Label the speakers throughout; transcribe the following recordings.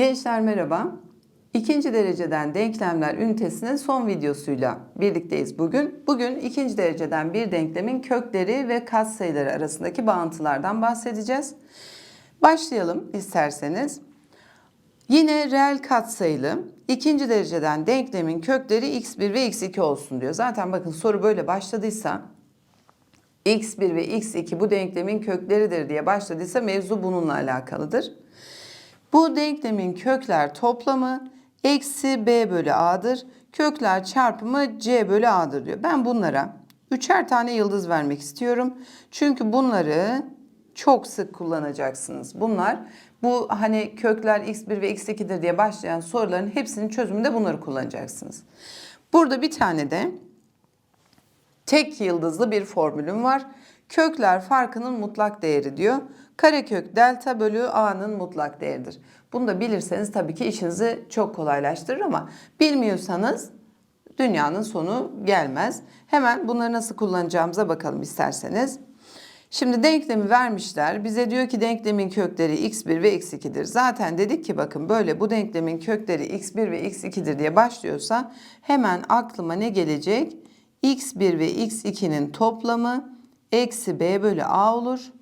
Speaker 1: Gençler merhaba. İkinci dereceden denklemler ünitesinin son videosuyla birlikteyiz bugün. Bugün ikinci dereceden bir denklemin kökleri ve katsayıları arasındaki bağıntılardan bahsedeceğiz. Başlayalım isterseniz. Yine reel katsayılı ikinci dereceden denklemin kökleri x1 ve x2 olsun diyor. Zaten bakın soru böyle başladıysa x1 ve x2 bu denklemin kökleridir diye başladıysa mevzu bununla alakalıdır. Bu denklemin kökler toplamı eksi b bölü a'dır. Kökler çarpımı c bölü a'dır diyor. Ben bunlara üçer tane yıldız vermek istiyorum. Çünkü bunları çok sık kullanacaksınız. Bunlar bu hani kökler x1 ve x2'dir diye başlayan soruların hepsinin çözümünde bunları kullanacaksınız. Burada bir tane de tek yıldızlı bir formülüm var. Kökler farkının mutlak değeri diyor. Karekök delta bölü a'nın mutlak değeridir. Bunu da bilirseniz tabii ki işinizi çok kolaylaştırır ama bilmiyorsanız dünyanın sonu gelmez. Hemen bunları nasıl kullanacağımıza bakalım isterseniz. Şimdi denklemi vermişler. Bize diyor ki denklemin kökleri x1 ve x2'dir. Zaten dedik ki bakın böyle bu denklemin kökleri x1 ve x2'dir diye başlıyorsa hemen aklıma ne gelecek? x1 ve x2'nin toplamı eksi b bölü a olur.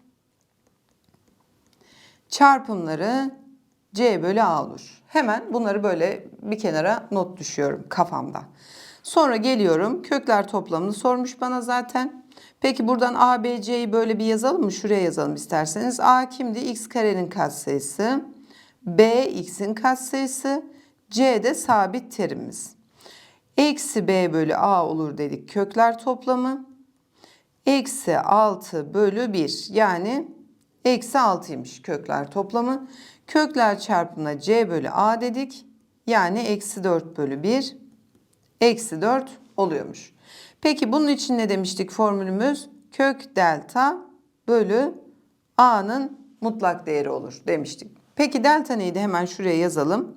Speaker 1: Çarpımları c bölü a olur. Hemen bunları böyle bir kenara not düşüyorum kafamda. Sonra geliyorum kökler toplamını sormuş bana zaten. Peki buradan a, b, c'yi böyle bir yazalım mı? Şuraya yazalım isterseniz. a kimdi? x karenin katsayısı. b x'in katsayısı. c de sabit terimimiz. Eksi b bölü a olur dedik kökler toplamı. Eksi 6 bölü 1 yani eksi 6'ymış kökler toplamı. Kökler çarpımına c bölü a dedik. Yani eksi 4 bölü 1 eksi 4 oluyormuş. Peki bunun için ne demiştik formülümüz? Kök delta bölü a'nın mutlak değeri olur demiştik. Peki delta neydi? Hemen şuraya yazalım.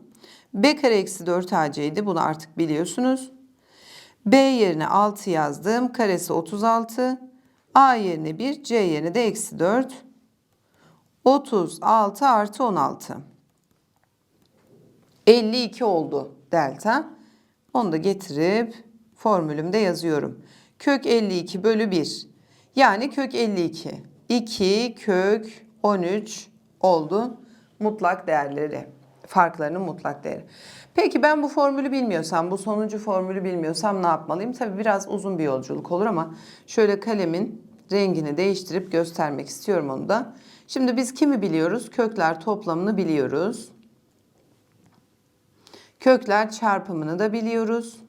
Speaker 1: b kare eksi 4 ac'ydi. Bunu artık biliyorsunuz. b yerine 6 yazdım. Karesi 36. a yerine 1, c yerine de eksi 4. 36 artı 16. 52 oldu delta. Onu da getirip formülümde yazıyorum. Kök 52 bölü 1. Yani kök 52. 2 kök 13 oldu mutlak değerleri. Farklarının mutlak değeri. Peki ben bu formülü bilmiyorsam, bu sonuncu formülü bilmiyorsam ne yapmalıyım? Tabii biraz uzun bir yolculuk olur ama şöyle kalemin rengini değiştirip göstermek istiyorum onu da. Şimdi biz kimi biliyoruz? Kökler toplamını biliyoruz. Kökler çarpımını da biliyoruz.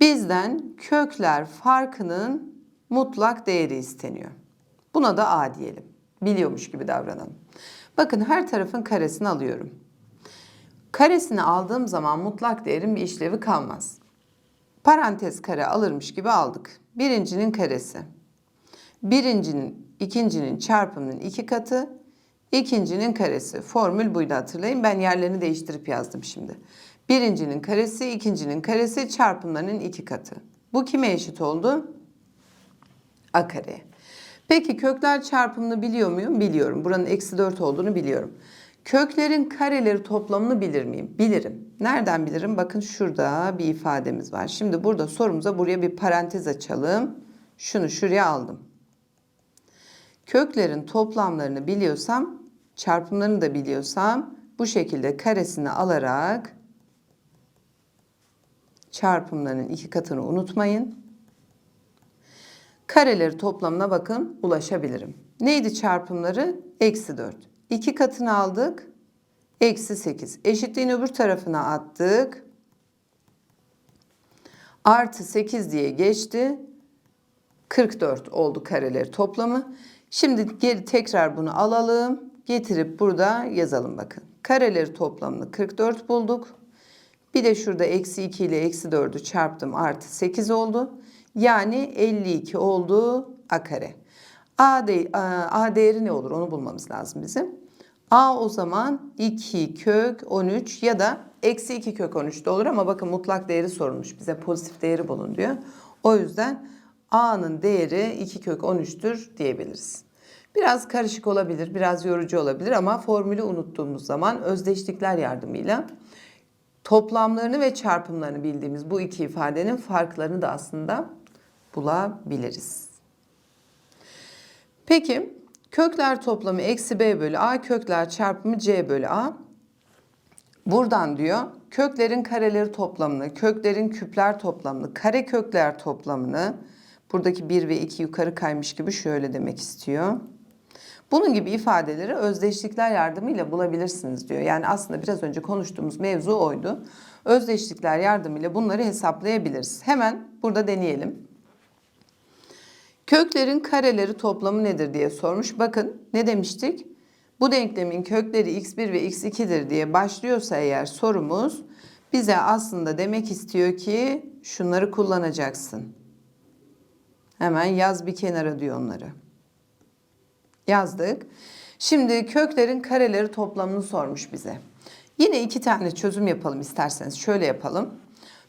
Speaker 1: Bizden kökler farkının mutlak değeri isteniyor. Buna da A diyelim. Biliyormuş gibi davranalım. Bakın her tarafın karesini alıyorum. Karesini aldığım zaman mutlak değerin bir işlevi kalmaz. Parantez kare alırmış gibi aldık. Birincinin karesi. Birincinin, ikincinin çarpımının iki katı. ikincinin karesi. Formül buydu hatırlayın. Ben yerlerini değiştirip yazdım şimdi. Birincinin karesi, ikincinin karesi çarpımlarının iki katı. Bu kime eşit oldu? A kare. Peki kökler çarpımını biliyor muyum? Biliyorum. Buranın eksi 4 olduğunu biliyorum. Köklerin kareleri toplamını bilir miyim? Bilirim. Nereden bilirim? Bakın şurada bir ifademiz var. Şimdi burada sorumuza buraya bir parantez açalım. Şunu şuraya aldım. Köklerin toplamlarını biliyorsam, çarpımlarını da biliyorsam bu şekilde karesini alarak çarpımlarının iki katını unutmayın. Kareleri toplamına bakın ulaşabilirim. Neydi çarpımları? Eksi 4. İki katını aldık. Eksi 8. Eşitliğin öbür tarafına attık. Artı 8 diye geçti. 44 oldu kareleri toplamı. Şimdi geri tekrar bunu alalım. Getirip burada yazalım bakın. Kareleri toplamını 44 bulduk. Bir de şurada eksi 2 ile eksi 4'ü çarptım artı 8 oldu. Yani 52 oldu a kare. A, de, a değeri ne olur onu bulmamız lazım bizim. A o zaman 2 kök 13 ya da eksi 2 kök 13 de olur ama bakın mutlak değeri sorulmuş bize pozitif değeri bulun diyor. O yüzden A'nın değeri 2 kök 13'tür diyebiliriz. Biraz karışık olabilir, biraz yorucu olabilir ama formülü unuttuğumuz zaman özdeşlikler yardımıyla toplamlarını ve çarpımlarını bildiğimiz bu iki ifadenin farklarını da aslında bulabiliriz. Peki kökler toplamı eksi b bölü a kökler çarpımı c bölü a. Buradan diyor köklerin kareleri toplamını, köklerin küpler toplamını, kare kökler toplamını buradaki 1 ve 2 yukarı kaymış gibi şöyle demek istiyor. Bunun gibi ifadeleri özdeşlikler yardımıyla bulabilirsiniz diyor. Yani aslında biraz önce konuştuğumuz mevzu oydu. Özdeşlikler yardımıyla bunları hesaplayabiliriz. Hemen burada deneyelim. Köklerin kareleri toplamı nedir diye sormuş. Bakın ne demiştik? Bu denklemin kökleri x1 ve x2'dir diye başlıyorsa eğer sorumuz bize aslında demek istiyor ki şunları kullanacaksın. Hemen yaz bir kenara diyor onları. Yazdık. Şimdi köklerin kareleri toplamını sormuş bize. Yine iki tane çözüm yapalım isterseniz. Şöyle yapalım.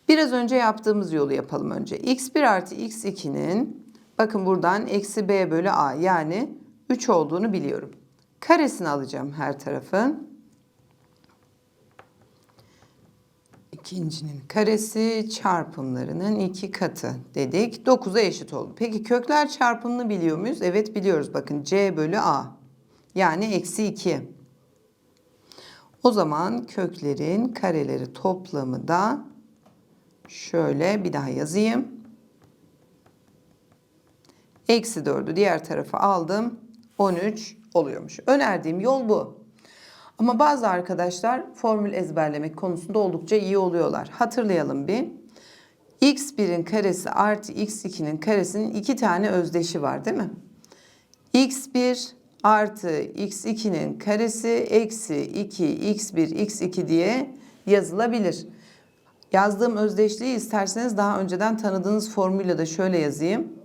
Speaker 1: Biraz önce yaptığımız yolu yapalım önce. x1 artı x2'nin bakın buradan eksi b bölü a yani 3 olduğunu biliyorum. Karesini alacağım her tarafın. İkincinin karesi çarpımlarının iki katı dedik. 9'a eşit oldu. Peki kökler çarpımını biliyor muyuz? Evet biliyoruz. Bakın c bölü a. Yani eksi 2. O zaman köklerin kareleri toplamı da şöyle bir daha yazayım. Eksi 4'ü diğer tarafa aldım. 13 oluyormuş. Önerdiğim yol bu. Ama bazı arkadaşlar formül ezberlemek konusunda oldukça iyi oluyorlar. Hatırlayalım bir. x1'in karesi artı x2'nin karesinin iki tane özdeşi var değil mi? x1 artı x2'nin karesi eksi 2 x1 x2 diye yazılabilir. Yazdığım özdeşliği isterseniz daha önceden tanıdığınız formülle de şöyle yazayım.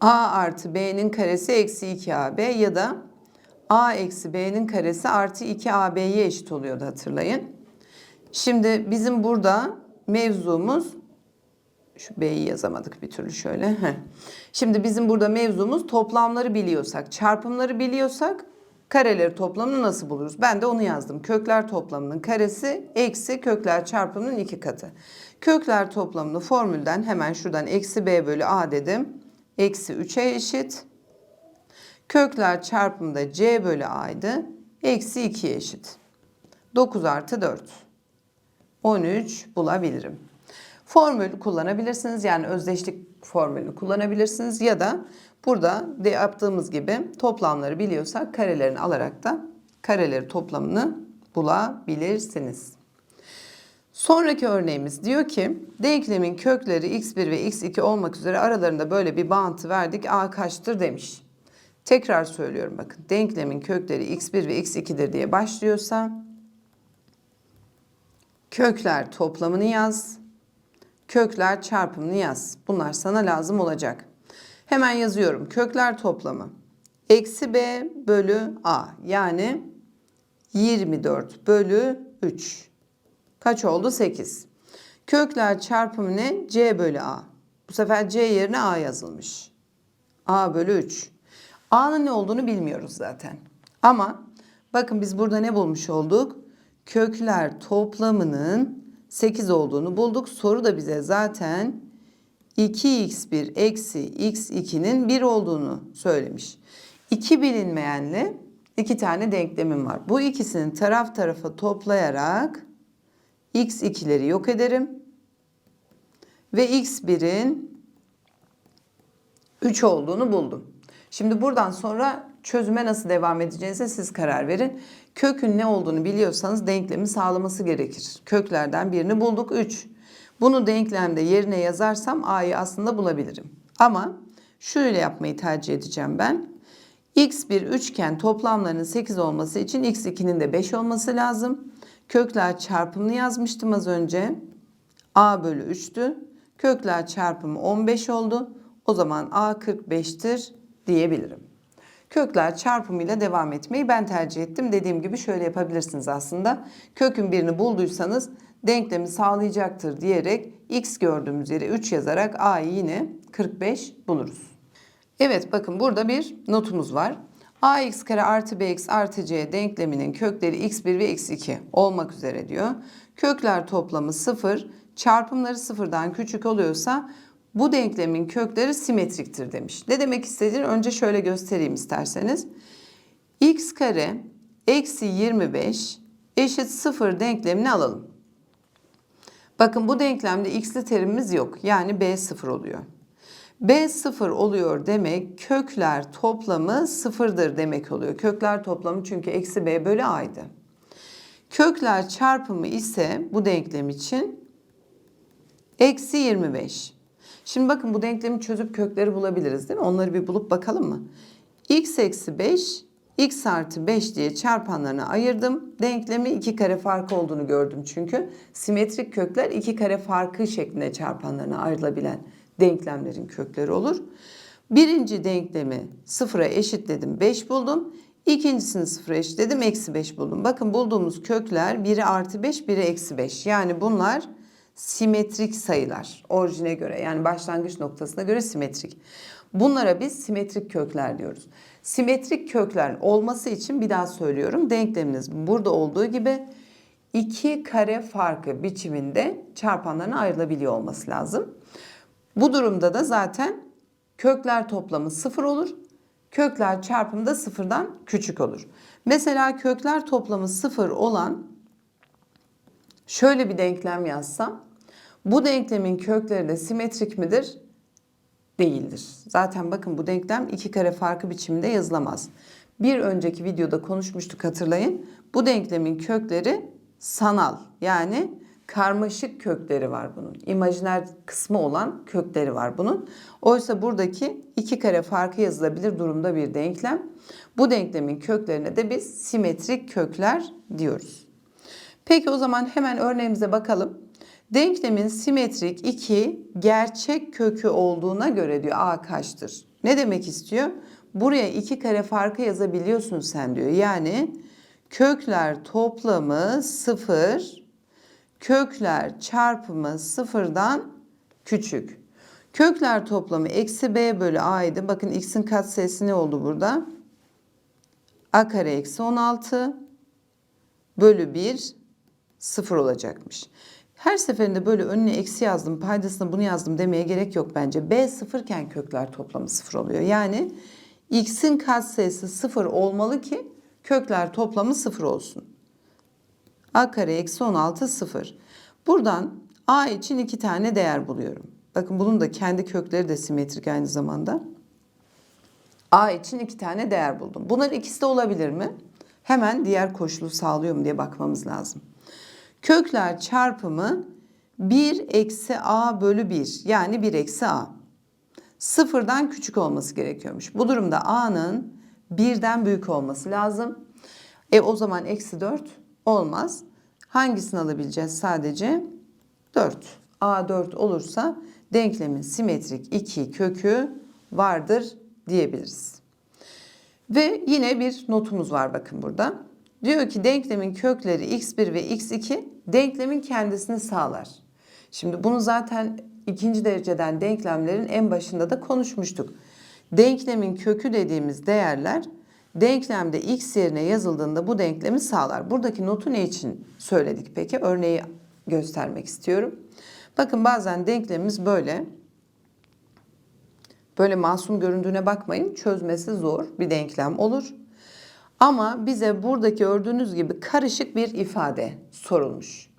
Speaker 1: A artı b'nin karesi eksi 2ab ya da a eksi b'nin karesi artı 2ab'ye eşit oluyordu hatırlayın. Şimdi bizim burada mevzumuz şu b'yi yazamadık bir türlü şöyle. Şimdi bizim burada mevzumuz toplamları biliyorsak, çarpımları biliyorsak kareleri toplamını nasıl buluruz? Ben de onu yazdım. Kökler toplamının karesi eksi kökler çarpımının iki katı. Kökler toplamını formülden hemen şuradan eksi b bölü a dedim. Eksi 3'e eşit. Kökler çarpımında c bölü a'ydı. Eksi 2'ye eşit. 9 artı 4. 13 bulabilirim. Formül kullanabilirsiniz. Yani özdeşlik formülünü kullanabilirsiniz. Ya da burada de yaptığımız gibi toplamları biliyorsak karelerini alarak da kareleri toplamını bulabilirsiniz. Sonraki örneğimiz diyor ki denklemin kökleri x1 ve x2 olmak üzere aralarında böyle bir bağıntı verdik. a kaçtır demiş. Tekrar söylüyorum bakın. Denklemin kökleri x1 ve x2'dir diye başlıyorsa kökler toplamını yaz. Kökler çarpımını yaz. Bunlar sana lazım olacak. Hemen yazıyorum. Kökler toplamı. Eksi b bölü a. Yani 24 bölü 3. Kaç oldu? 8. Kökler çarpımı ne? c bölü a. Bu sefer c yerine a yazılmış. a bölü 3. A'nın ne olduğunu bilmiyoruz zaten. Ama bakın biz burada ne bulmuş olduk? Kökler toplamının 8 olduğunu bulduk. Soru da bize zaten 2x1 eksi x2'nin 1 olduğunu söylemiş. İki bilinmeyenle iki tane denklemim var. Bu ikisini taraf tarafa toplayarak x2'leri yok ederim. Ve x1'in 3 olduğunu buldum. Şimdi buradan sonra çözüme nasıl devam edeceğinize siz karar verin. Kökün ne olduğunu biliyorsanız denklemi sağlaması gerekir. Köklerden birini bulduk 3. Bunu denklemde yerine yazarsam a'yı aslında bulabilirim. Ama şöyle yapmayı tercih edeceğim ben. x1 üçgen toplamlarının 8 olması için x2'nin de 5 olması lazım. Kökler çarpımını yazmıştım az önce. a bölü 3'tü. Kökler çarpımı 15 oldu. O zaman a 45'tir diyebilirim. Kökler çarpımıyla devam etmeyi ben tercih ettim. Dediğim gibi şöyle yapabilirsiniz aslında. Kökün birini bulduysanız denklemi sağlayacaktır diyerek x gördüğümüz yere 3 yazarak a'yı yine 45 buluruz. Evet bakın burada bir notumuz var. Ax kare artı bx artı c denkleminin kökleri x1 ve x2 olmak üzere diyor. Kökler toplamı 0, çarpımları sıfırdan küçük oluyorsa bu denklemin kökleri simetriktir demiş. Ne demek istediğini önce şöyle göstereyim isterseniz. x kare eksi 25 eşit 0 denklemini alalım. Bakın bu denklemde x'li terimimiz yok. Yani b 0 oluyor. B sıfır oluyor demek kökler toplamı sıfırdır demek oluyor. Kökler toplamı çünkü eksi B bölü A'ydı. Kökler çarpımı ise bu denklem için eksi 25. Şimdi bakın bu denklemi çözüp kökleri bulabiliriz değil mi? Onları bir bulup bakalım mı? x eksi 5, x artı 5 diye çarpanlarına ayırdım. Denklemi iki kare farkı olduğunu gördüm çünkü. Simetrik kökler iki kare farkı şeklinde çarpanlarına ayrılabilen denklemlerin kökleri olur. Birinci denklemi sıfıra eşitledim 5 buldum. İkincisini sıfıra eşitledim eksi 5 buldum. Bakın bulduğumuz kökler biri artı 5 biri eksi 5. Yani bunlar simetrik sayılar orijine göre yani başlangıç noktasına göre simetrik. Bunlara biz simetrik kökler diyoruz. Simetrik kökler olması için bir daha söylüyorum denkleminiz burada olduğu gibi iki kare farkı biçiminde çarpanlarına ayrılabiliyor olması lazım. Bu durumda da zaten kökler toplamı sıfır olur. Kökler çarpımı da sıfırdan küçük olur. Mesela kökler toplamı sıfır olan şöyle bir denklem yazsam bu denklemin kökleri de simetrik midir? Değildir. Zaten bakın bu denklem iki kare farkı biçiminde yazılamaz. Bir önceki videoda konuşmuştuk hatırlayın. Bu denklemin kökleri sanal yani karmaşık kökleri var bunun. İmajiner kısmı olan kökleri var bunun. Oysa buradaki iki kare farkı yazılabilir durumda bir denklem. Bu denklemin köklerine de biz simetrik kökler diyoruz. Peki o zaman hemen örneğimize bakalım. Denklemin simetrik iki gerçek kökü olduğuna göre diyor a kaçtır? Ne demek istiyor? Buraya iki kare farkı yazabiliyorsun sen diyor. Yani kökler toplamı sıfır kökler çarpımı sıfırdan küçük. Kökler toplamı eksi b bölü a'ydı. Bakın x'in katsayısı ne oldu burada? a kare eksi 16 bölü 1 sıfır olacakmış. Her seferinde böyle önüne eksi yazdım, paydasına bunu yazdım demeye gerek yok bence. B sıfırken kökler toplamı sıfır oluyor. Yani x'in katsayısı sıfır olmalı ki kökler toplamı sıfır olsun a kare eksi 16 sıfır. Buradan a için iki tane değer buluyorum. Bakın bunun da kendi kökleri de simetrik aynı zamanda. a için iki tane değer buldum. Bunlar ikisi de olabilir mi? Hemen diğer koşulu sağlıyor mu diye bakmamız lazım. Kökler çarpımı 1 eksi a bölü 1 yani 1 eksi a. Sıfırdan küçük olması gerekiyormuş. Bu durumda a'nın birden büyük olması lazım. E o zaman eksi 4 olmaz. Hangisini alabileceğiz sadece? 4. A4 olursa denklemin simetrik 2 kökü vardır diyebiliriz. Ve yine bir notumuz var bakın burada. Diyor ki denklemin kökleri x1 ve x2 denklemin kendisini sağlar. Şimdi bunu zaten ikinci dereceden denklemlerin en başında da konuşmuştuk. Denklemin kökü dediğimiz değerler denklemde x yerine yazıldığında bu denklemi sağlar. Buradaki notu ne için söyledik peki? Örneği göstermek istiyorum. Bakın bazen denklemimiz böyle. Böyle masum göründüğüne bakmayın. Çözmesi zor bir denklem olur. Ama bize buradaki gördüğünüz gibi karışık bir ifade sorulmuş.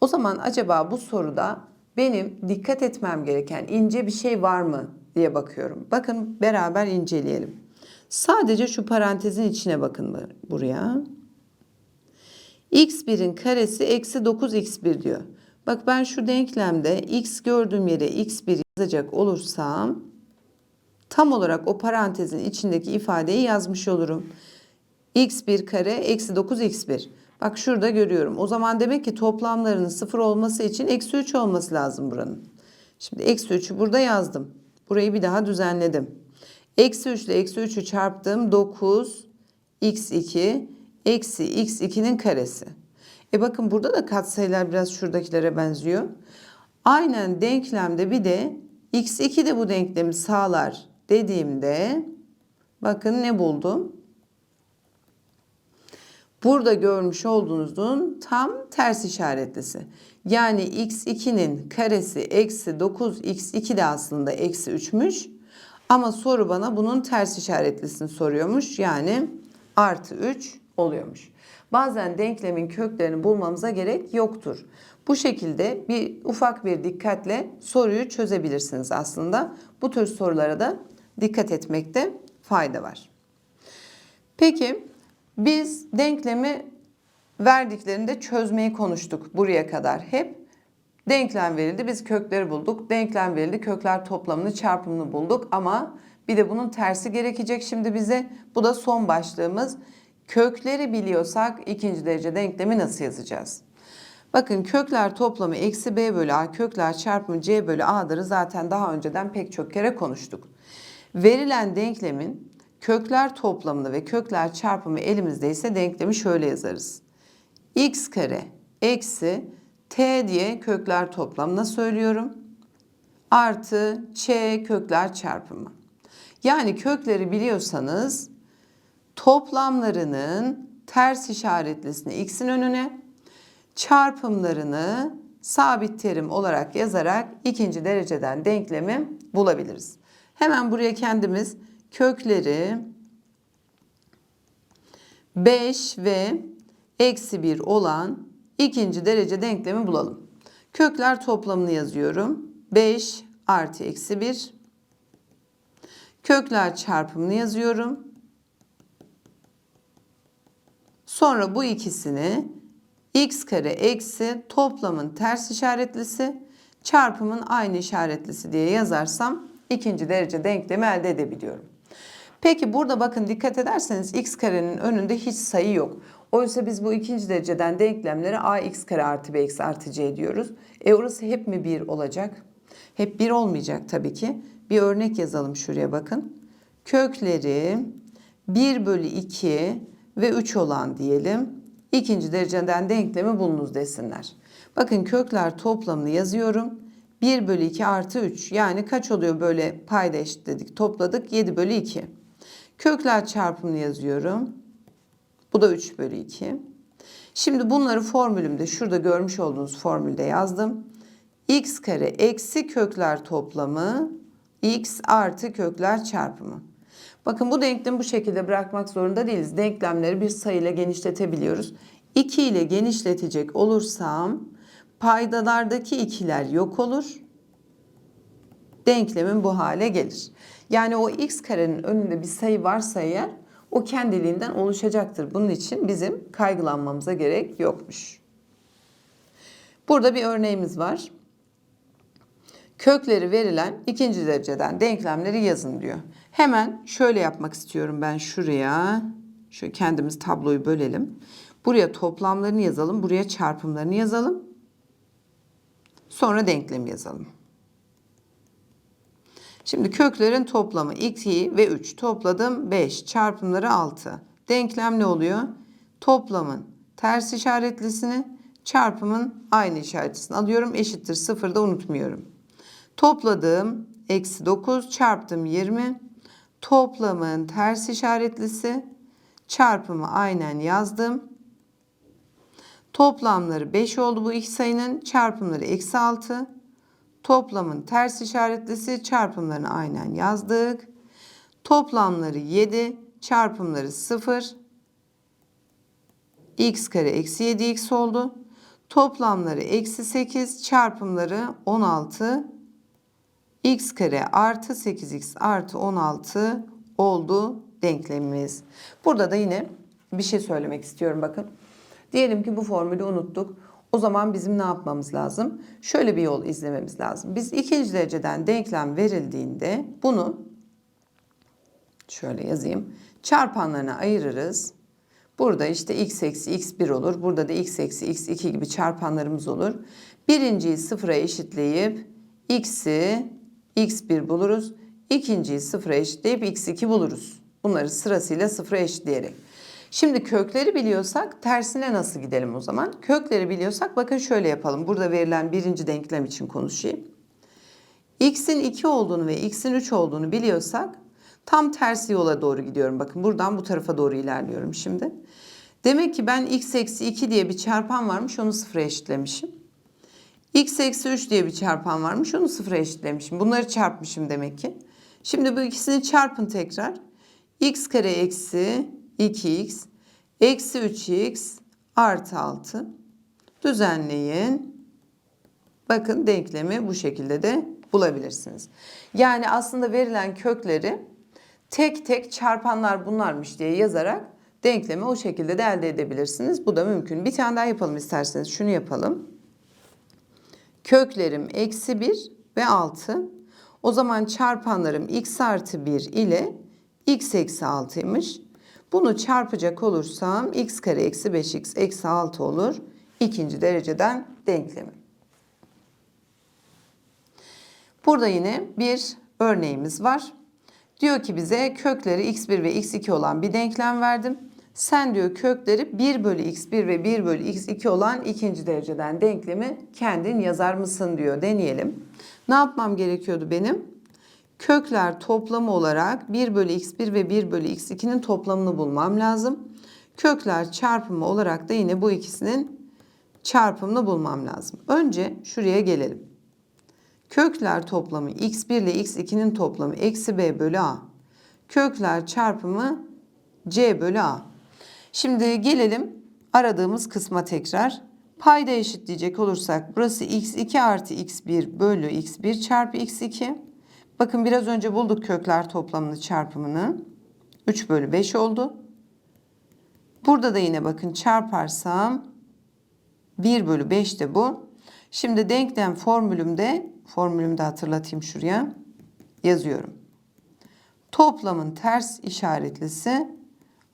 Speaker 1: O zaman acaba bu soruda benim dikkat etmem gereken ince bir şey var mı diye bakıyorum. Bakın beraber inceleyelim. Sadece şu parantezin içine bakın buraya. x1'in karesi eksi 9x1 diyor. Bak ben şu denklemde x gördüğüm yere x1 yazacak olursam tam olarak o parantezin içindeki ifadeyi yazmış olurum. x1 kare eksi 9x1. Bak şurada görüyorum. O zaman demek ki toplamlarının sıfır olması için eksi 3 olması lazım buranın. Şimdi eksi 3'ü burada yazdım. Burayı bir daha düzenledim. Eksi 3 ile eksi 3'ü çarptım. 9 x2 eksi x2'nin karesi. E bakın burada da katsayılar biraz şuradakilere benziyor. Aynen denklemde bir de x2 de bu denklemi sağlar dediğimde bakın ne buldum? Burada görmüş olduğunuzun tam ters işaretlisi. Yani x2'nin karesi eksi 9x2 de aslında eksi 3'müş. Ama soru bana bunun ters işaretlisini soruyormuş. Yani artı 3 oluyormuş. Bazen denklemin köklerini bulmamıza gerek yoktur. Bu şekilde bir ufak bir dikkatle soruyu çözebilirsiniz aslında. Bu tür sorulara da dikkat etmekte fayda var. Peki biz denklemi verdiklerinde çözmeyi konuştuk buraya kadar hep. Denklem verildi, biz kökleri bulduk. Denklem verildi, kökler toplamını, çarpımını bulduk ama bir de bunun tersi gerekecek şimdi bize. Bu da son başlığımız. Kökleri biliyorsak ikinci derece denklemi nasıl yazacağız? Bakın kökler toplamı eksi b bölü a, kökler çarpımı c bölü a'ları zaten daha önceden pek çok kere konuştuk. Verilen denklemin kökler toplamını ve kökler çarpımı elimizdeyse denklemi şöyle yazarız. x kare eksi t diye kökler toplamına söylüyorum. Artı ç kökler çarpımı. Yani kökleri biliyorsanız toplamlarının ters işaretlisini x'in önüne, çarpımlarını sabit terim olarak yazarak ikinci dereceden denklemi bulabiliriz. Hemen buraya kendimiz kökleri 5 ve eksi 1 olan ikinci derece denklemi bulalım. Kökler toplamını yazıyorum. 5 artı eksi 1. Kökler çarpımını yazıyorum. Sonra bu ikisini x kare eksi toplamın ters işaretlisi çarpımın aynı işaretlisi diye yazarsam ikinci derece denklemi elde edebiliyorum. Peki burada bakın dikkat ederseniz x karenin önünde hiç sayı yok. Oysa biz bu ikinci dereceden denklemleri ax kare artı bx artı c diyoruz. E orası hep mi 1 olacak? Hep 1 olmayacak tabii ki. Bir örnek yazalım şuraya bakın. Kökleri 1 bölü 2 ve 3 olan diyelim. İkinci dereceden denklemi bulunuz desinler. Bakın kökler toplamını yazıyorum. 1 bölü 2 artı 3 yani kaç oluyor böyle payda eşitledik topladık 7 bölü 2. Kökler çarpımını yazıyorum. Bu da 3 bölü 2. Şimdi bunları formülümde şurada görmüş olduğunuz formülde yazdım. x kare eksi kökler toplamı x artı kökler çarpımı. Bakın bu denklemi bu şekilde bırakmak zorunda değiliz. Denklemleri bir sayıyla genişletebiliyoruz. 2 ile genişletecek olursam paydalardaki ikiler yok olur. Denklemin bu hale gelir. Yani o x karenin önünde bir sayı varsa eğer o kendiliğinden oluşacaktır. Bunun için bizim kaygılanmamıza gerek yokmuş. Burada bir örneğimiz var. Kökleri verilen ikinci dereceden denklemleri yazın diyor. Hemen şöyle yapmak istiyorum ben şuraya. Şöyle kendimiz tabloyu bölelim. Buraya toplamlarını yazalım. Buraya çarpımlarını yazalım. Sonra denklemi yazalım. Şimdi köklerin toplamı 2 ve 3 topladım 5 çarpımları 6. Denklem ne oluyor? Toplamın ters işaretlisini çarpımın aynı işaretlisini alıyorum. Eşittir 0 da unutmuyorum. Topladım eksi 9 çarptım 20. Toplamın ters işaretlisi çarpımı aynen yazdım. Toplamları 5 oldu bu iki sayının çarpımları eksi 6. Toplamın ters işaretlisi çarpımlarını aynen yazdık. Toplamları 7, çarpımları 0. x kare eksi 7x oldu. Toplamları eksi 8, çarpımları 16. x kare artı 8x artı 16 oldu denklemimiz. Burada da yine bir şey söylemek istiyorum bakın. Diyelim ki bu formülü unuttuk. O zaman bizim ne yapmamız lazım? Şöyle bir yol izlememiz lazım. Biz ikinci dereceden denklem verildiğinde bunu şöyle yazayım. Çarpanlarına ayırırız. Burada işte x eksi x1 olur. Burada da x eksi x2 gibi çarpanlarımız olur. Birinciyi sıfıra eşitleyip x'i x1 buluruz. İkinciyi sıfıra eşitleyip x2 buluruz. Bunları sırasıyla sıfıra eşitleyerek. Şimdi kökleri biliyorsak tersine nasıl gidelim o zaman? Kökleri biliyorsak bakın şöyle yapalım. Burada verilen birinci denklem için konuşayım. x'in 2 olduğunu ve x'in 3 olduğunu biliyorsak tam tersi yola doğru gidiyorum. Bakın buradan bu tarafa doğru ilerliyorum şimdi. Demek ki ben x eksi 2 diye bir çarpan varmış onu sıfıra eşitlemişim. x eksi 3 diye bir çarpan varmış onu sıfıra eşitlemişim. Bunları çarpmışım demek ki. Şimdi bu ikisini çarpın tekrar. x kare eksi 2x eksi 3x artı 6. Düzenleyin. Bakın denklemi bu şekilde de bulabilirsiniz. Yani aslında verilen kökleri tek tek çarpanlar bunlarmış diye yazarak denklemi o şekilde de elde edebilirsiniz. Bu da mümkün. Bir tane daha yapalım isterseniz. Şunu yapalım. Köklerim eksi 1 ve 6. O zaman çarpanlarım x artı 1 ile x eksi 6'ymış. Bunu çarpacak olursam x kare eksi 5x eksi 6 olur. İkinci dereceden denklemi. Burada yine bir örneğimiz var. Diyor ki bize kökleri x1 ve x2 olan bir denklem verdim. Sen diyor kökleri 1 bölü x1 ve 1 bölü x2 olan ikinci dereceden denklemi kendin yazar mısın diyor. Deneyelim. Ne yapmam gerekiyordu benim? Kökler toplamı olarak 1 bölü x1 ve 1 bölü x2'nin toplamını bulmam lazım. Kökler çarpımı olarak da yine bu ikisinin çarpımını bulmam lazım. Önce şuraya gelelim. Kökler toplamı x1 ile x2'nin toplamı eksi b bölü a. Kökler çarpımı c bölü a. Şimdi gelelim aradığımız kısma tekrar. Payda eşitleyecek olursak burası x2 artı x1 bölü x1 çarpı x2. Bakın biraz önce bulduk kökler toplamını çarpımını. 3 bölü 5 oldu. Burada da yine bakın çarparsam 1 bölü 5 de bu. Şimdi denklem formülümde, formülümde hatırlatayım şuraya, yazıyorum. Toplamın ters işaretlisi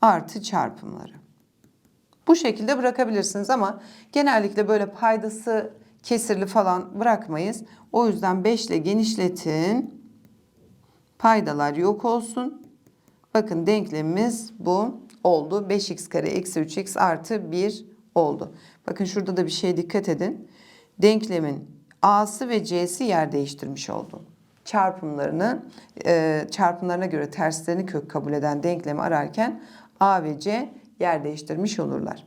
Speaker 1: artı çarpımları. Bu şekilde bırakabilirsiniz ama genellikle böyle paydası kesirli falan bırakmayız. O yüzden 5 ile genişletin. Paydalar yok olsun. Bakın denklemimiz bu oldu. 5x kare eksi 3x artı 1 oldu. Bakın şurada da bir şeye dikkat edin. Denklemin a'sı ve c'si yer değiştirmiş oldu. Çarpımlarını e, çarpımlarına göre terslerini kök kabul eden denklemi ararken a ve c yer değiştirmiş olurlar.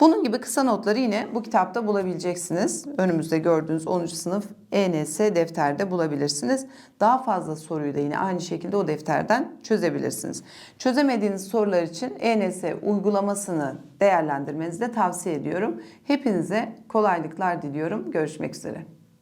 Speaker 1: Bunun gibi kısa notları yine bu kitapta bulabileceksiniz. Önümüzde gördüğünüz 10. sınıf ENS defterde bulabilirsiniz. Daha fazla soruyu da yine aynı şekilde o defterden çözebilirsiniz. Çözemediğiniz sorular için ENS uygulamasını değerlendirmenizi de tavsiye ediyorum. Hepinize kolaylıklar diliyorum. Görüşmek üzere.